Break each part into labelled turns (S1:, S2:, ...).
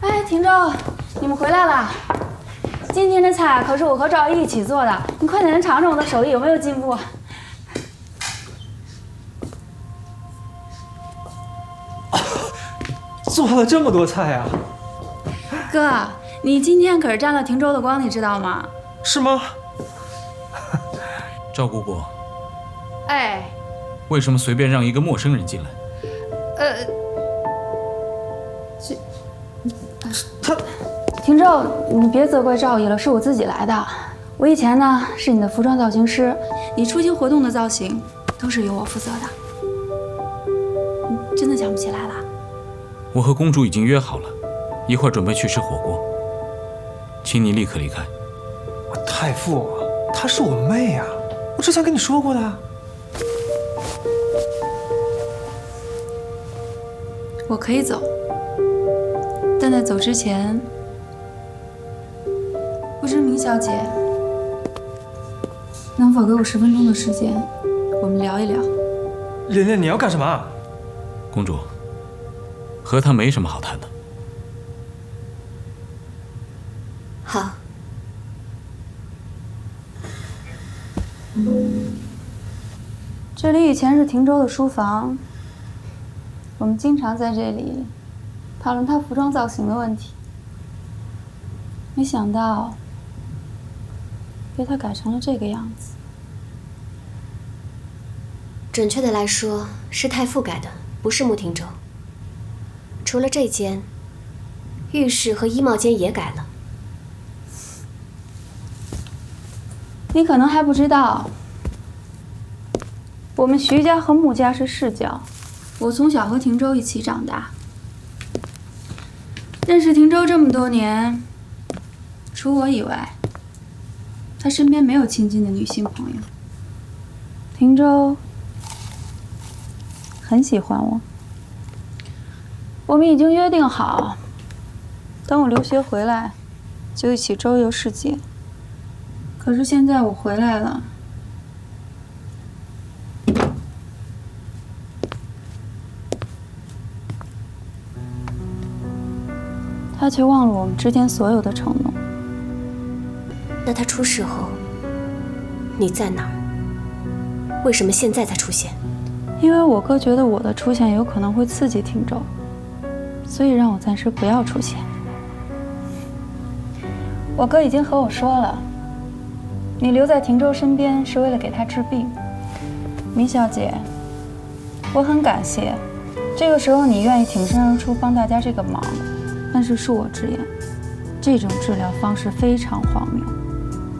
S1: 哎，廷州，你们回来了。今天的菜可是我和赵毅一起做的，你快点尝尝我的手艺有没有进步。
S2: 做了这么多菜啊！
S1: 哥，你今天可是沾了廷州的光，你知道吗？
S2: 是吗？
S3: 赵姑姑，
S1: 哎，
S3: 为什么随便让一个陌生人进来？
S1: 呃，
S2: 他
S1: 廷州，你别责怪赵毅了，是我自己来的。我以前呢是你的服装造型师，你出席活动的造型都是由我负责的。你真的想不起来了？
S3: 我和公主已经约好了，一会儿准备去吃火锅，请你立刻离开。
S2: 太傅，她是我妹啊，我之前跟你说过的。
S1: 我可以走，但在走之前，不知明小姐能否给我十分钟的时间，我们聊一聊。
S2: 琳琳，你要干什么？
S3: 公主，和他没什么好谈的。
S4: 好，
S1: 这里以前是廷州的书房，我们经常在这里讨论他服装造型的问题。没想到被他改成了这个样子。
S4: 准确的来说是太傅改的，不是穆廷州。除了这间，浴室和衣帽间也改了。
S1: 你可能还不知道，我们徐家和穆家是世交。我从小和廷州一起长大，认识廷州这么多年，除我以外，他身边没有亲近的女性朋友。廷州很喜欢我，我们已经约定好，等我留学回来，就一起周游世界。可是现在我回来了，他却忘了我们之间所有的承诺。
S4: 那他出事后，你在哪儿？为什么现在才出现？
S1: 因为我哥觉得我的出现有可能会刺激廷州，所以让我暂时不要出现。我哥已经和我说了，你留在廷州身边是为了给他治病。米小姐，我很感谢，这个时候你愿意挺身而出帮大家这个忙，但是恕我直言，这种治疗方式非常荒谬。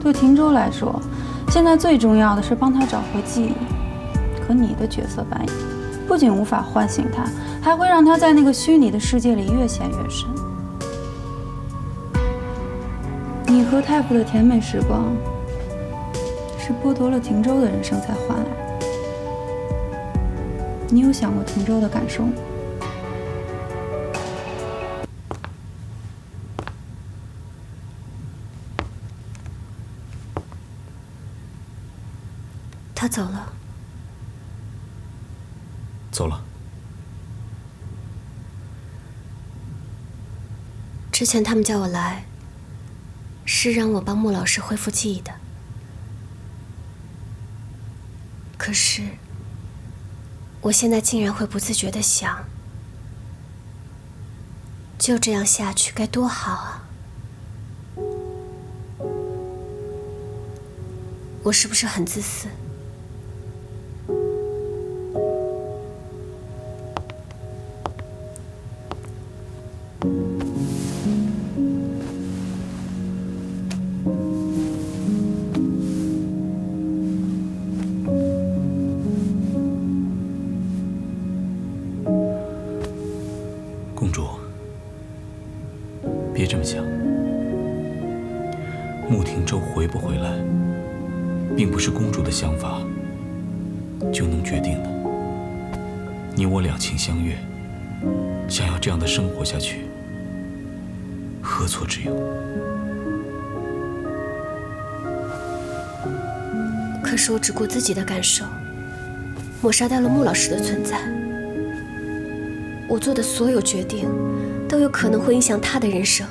S1: 对廷州来说，现在最重要的是帮他找回记忆。可你的角色扮演，不仅无法唤醒他，还会让他在那个虚拟的世界里越陷越深。你和太傅的甜美时光，是剥夺了廷州的人生才换来的。你有想过廷州的感受吗？
S4: 他走了。
S3: 走了。
S4: 之前他们叫我来，是让我帮穆老师恢复记忆的。可是，我现在竟然会不自觉的想，就这样下去该多好啊！我是不是很自私？
S3: 别这么想。穆廷州回不回来，并不是公主的想法就能决定的。你我两情相悦，想要这样的生活下去，何错之有？
S4: 可是我只顾自己的感受，抹杀掉了穆老师的存在。我做的所有决定，都有可能会影响他的人生。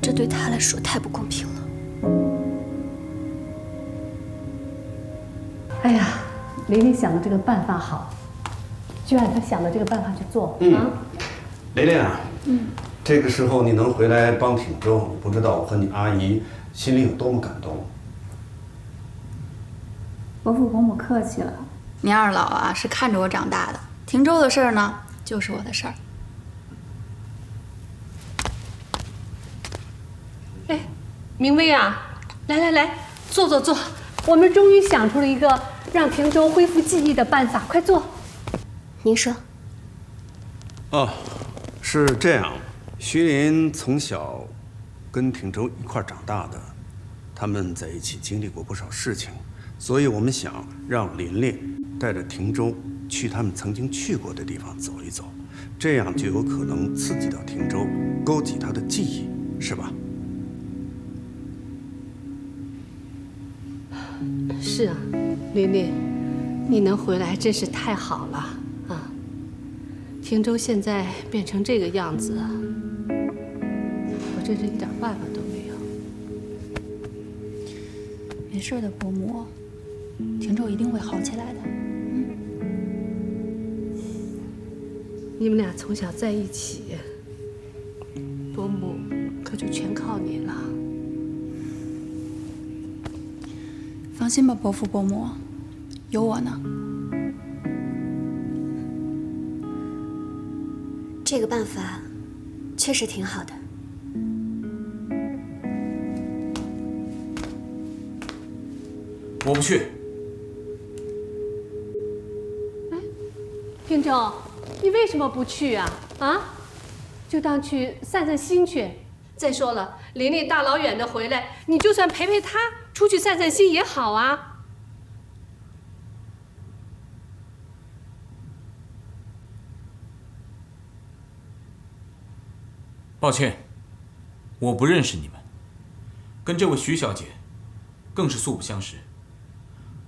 S4: 这对他来说太不公平了。
S5: 哎呀，玲玲想的这个办法好，就按她想的这个办法去做啊。
S6: 琳琳啊，嗯，这个时候你能回来帮挺舟，不知道我和你阿姨心里有多么感动。
S1: 伯父伯母客气了，您二老啊是看着我长大的，停州的事儿呢就是我的事儿。
S5: 哎，明威啊，来来来，坐坐坐，我们终于想出了一个让平州恢复记忆的办法，快坐。
S4: 您说，
S6: 哦，是这样，徐林从小跟挺州一块儿长大的，他们在一起经历过不少事情，所以我们想让琳琳带着挺舟去他们曾经去过的地方走一走，这样就有可能刺激到挺舟，勾起他的记忆，是吧？
S5: 是啊，琳琳，你能回来真是太好了啊！汀州现在变成这个样子，我真是一点办法都没有。
S1: 没事的，伯母，停州一定会好起来的。
S5: 你们俩从小在一起，伯母可就全靠你了。
S1: 放心吧，伯父伯母，有我呢。
S4: 这个办法确实挺好的。
S3: 我不去。
S5: 汀州，你为什么不去啊？啊，就当去散散心去。再说了，琳琳大老远的回来，你就算陪陪她出去散散心也好啊。
S3: 抱歉，我不认识你们，跟这位徐小姐更是素不相识。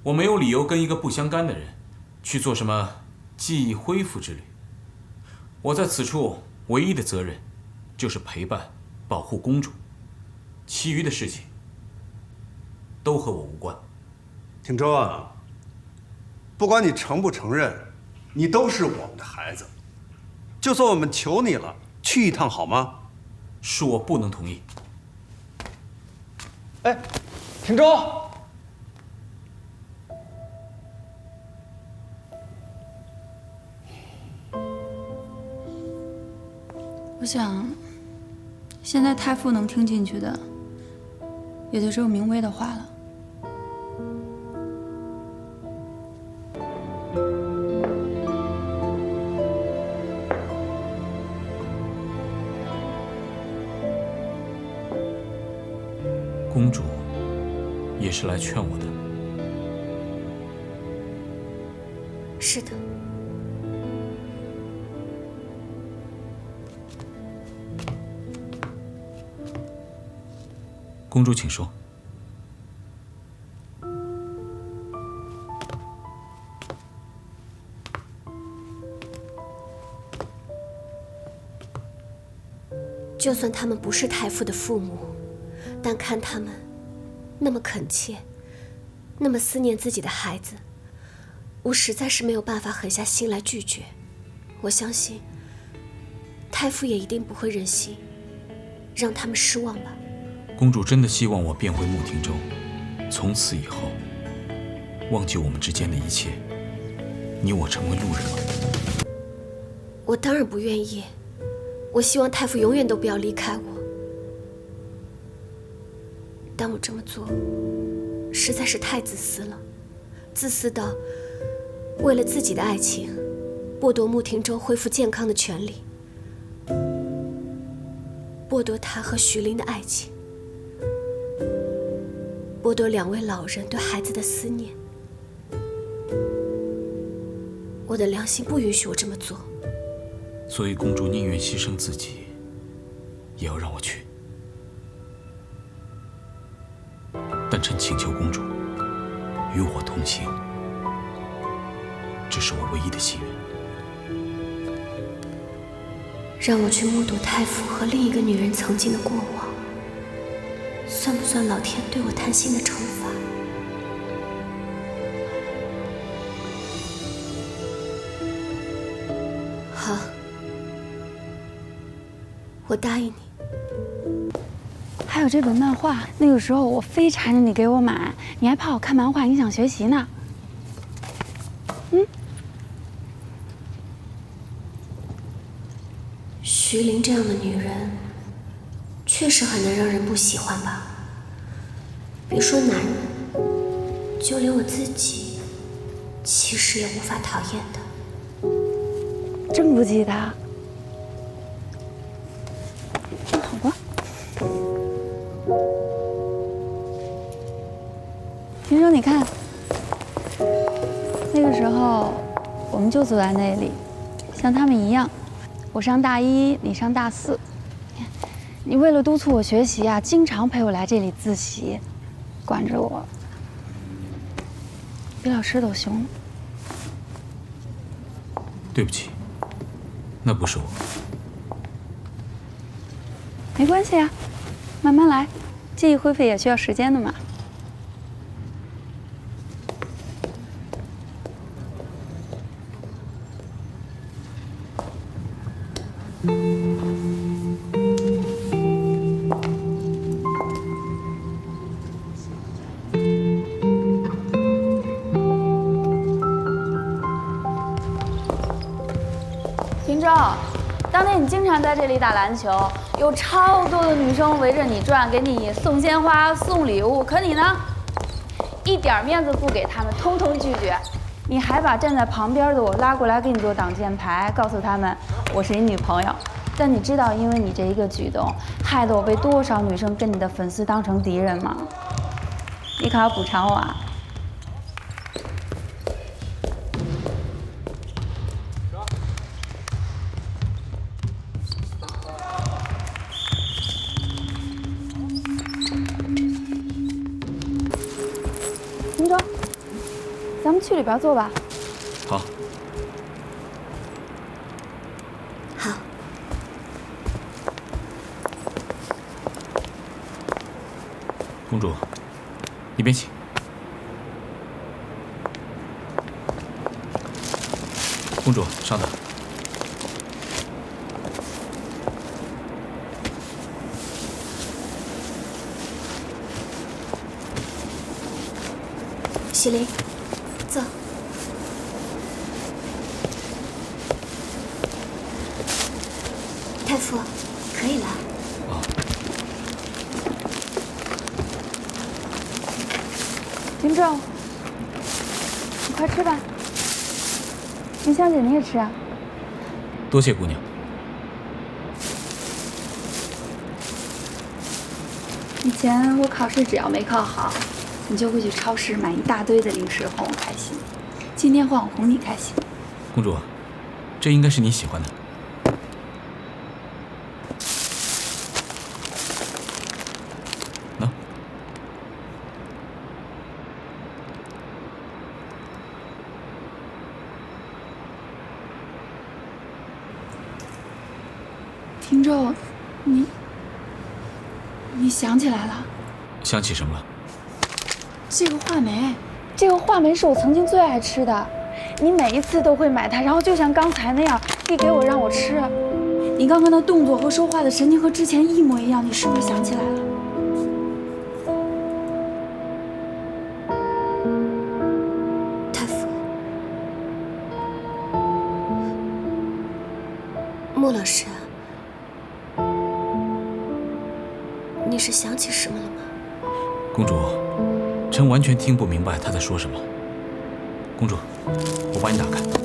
S3: 我没有理由跟一个不相干的人去做什么记忆恢复之旅。我在此处唯一的责任就是陪伴、保护公主，其余的事情都和我无关。
S6: 挺舟啊，不管你承不承认，你都是我们的孩子。就算我们求你了，去一趟好吗？
S3: 恕我不能同意。
S2: 哎，挺舟，
S1: 我想，现在太傅能听进去的，也就只有明威的话了。
S3: 公主也是来劝我的。
S4: 是的，
S3: 公主，请说。
S4: 就算他们不是太傅的父母，但看他们那么恳切，那么思念自己的孩子，我实在是没有办法狠下心来拒绝。我相信，太傅也一定不会忍心让他们失望吧。
S3: 公主真的希望我变回穆庭州，从此以后忘记我们之间的一切，你我成为路人吗？
S4: 我当然不愿意。我希望太傅永远都不要离开我，但我这么做实在是太自私了，自私到为了自己的爱情，剥夺穆庭州恢复健康的权利，剥夺他和徐林的爱情，剥夺两位老人对孩子的思念。我的良心不允许我这么做。
S3: 所以公主宁愿牺牲自己，也要让我去。但臣请求公主与我同行，这是我唯一的心愿。
S4: 让我去目睹太傅和另一个女人曾经的过往，算不算老天对我贪心的惩罚？好，我答应你。
S1: 还有这本漫画，那个时候我非缠着你给我买，你还怕我看漫画影响学习呢。
S4: 嗯徐玲这样的女人，确实很难让人不喜欢吧？别说男人，就连我自己，其实也无法讨厌的。
S1: 真不记得？那好吧。听说你看，那个时候我们就坐在那里，像他们一样，我上大一，你上大四。你为了督促我学习啊，经常陪我来这里自习，管着我，比老师都凶。
S3: 对不起，那不是我。
S1: 没关系啊，慢慢来，记忆恢复也需要时间的嘛。秦当年你经常在这里打篮球，有超多的女生围着你转，给你送鲜花、送礼物，可你呢，一点面子不给他们，通通拒绝。你还把站在旁边的我拉过来给你做挡箭牌，告诉他们我是你女朋友。但你知道，因为你这一个举动，害得我被多少女生跟你的粉丝当成敌人吗？你可要补偿我啊！去里边坐吧。
S3: 好，
S4: 好，
S3: 公主，你别请。公主，稍等。
S4: 徐玲，可以了。
S1: 林正，你快吃吧。云香姐，你也吃啊。
S3: 多谢姑娘。
S1: 以前我考试只要没考好，你就会去超市买一大堆的零食哄我开心。今天换我哄你开心。
S3: 公主，这应该是你喜欢的。
S1: 听众，你你想起来了？
S3: 想起什么了？
S1: 这个话梅，这个话梅是我曾经最爱吃的，你每一次都会买它，然后就像刚才那样递给我让我吃。你刚刚的动作和说话的神情和之前一模一样，你是不是想起来了？
S4: 太傅，穆老师，你是想起什么了吗？
S3: 公主，臣完全听不明白他在说什么。公主，我帮你打开。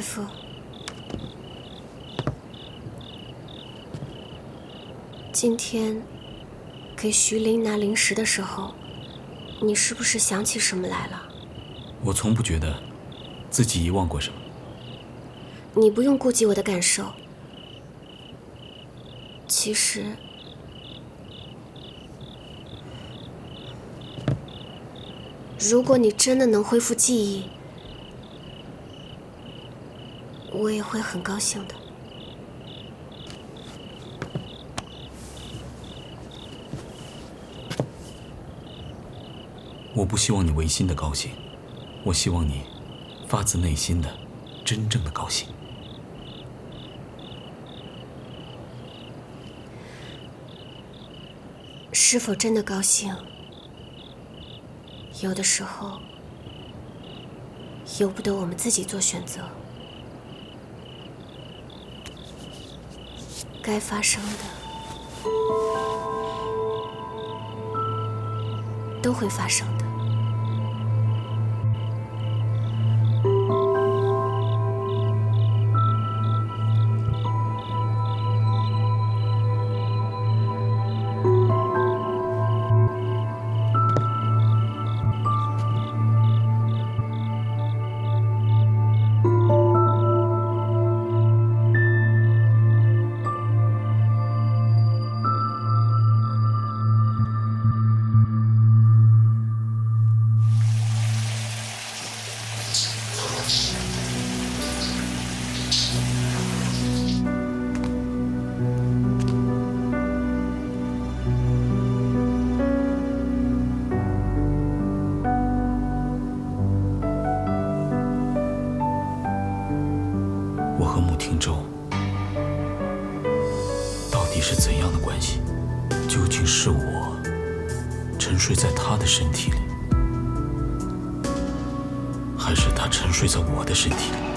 S4: 太傅，今天给徐玲拿零食的时候，你是不是想起什么来了？
S3: 我从不觉得自己遗忘过什么。
S4: 你不用顾及我的感受。其实，如果你真的能恢复记忆，我也会很高兴的。
S3: 我不希望你违心的高兴，我希望你发自内心的、真正的高兴。
S4: 是否真的高兴？有的时候，由不得我们自己做选择。该发生的，都会发生。
S3: 睡在他的身体里，还是他沉睡在我的身体里？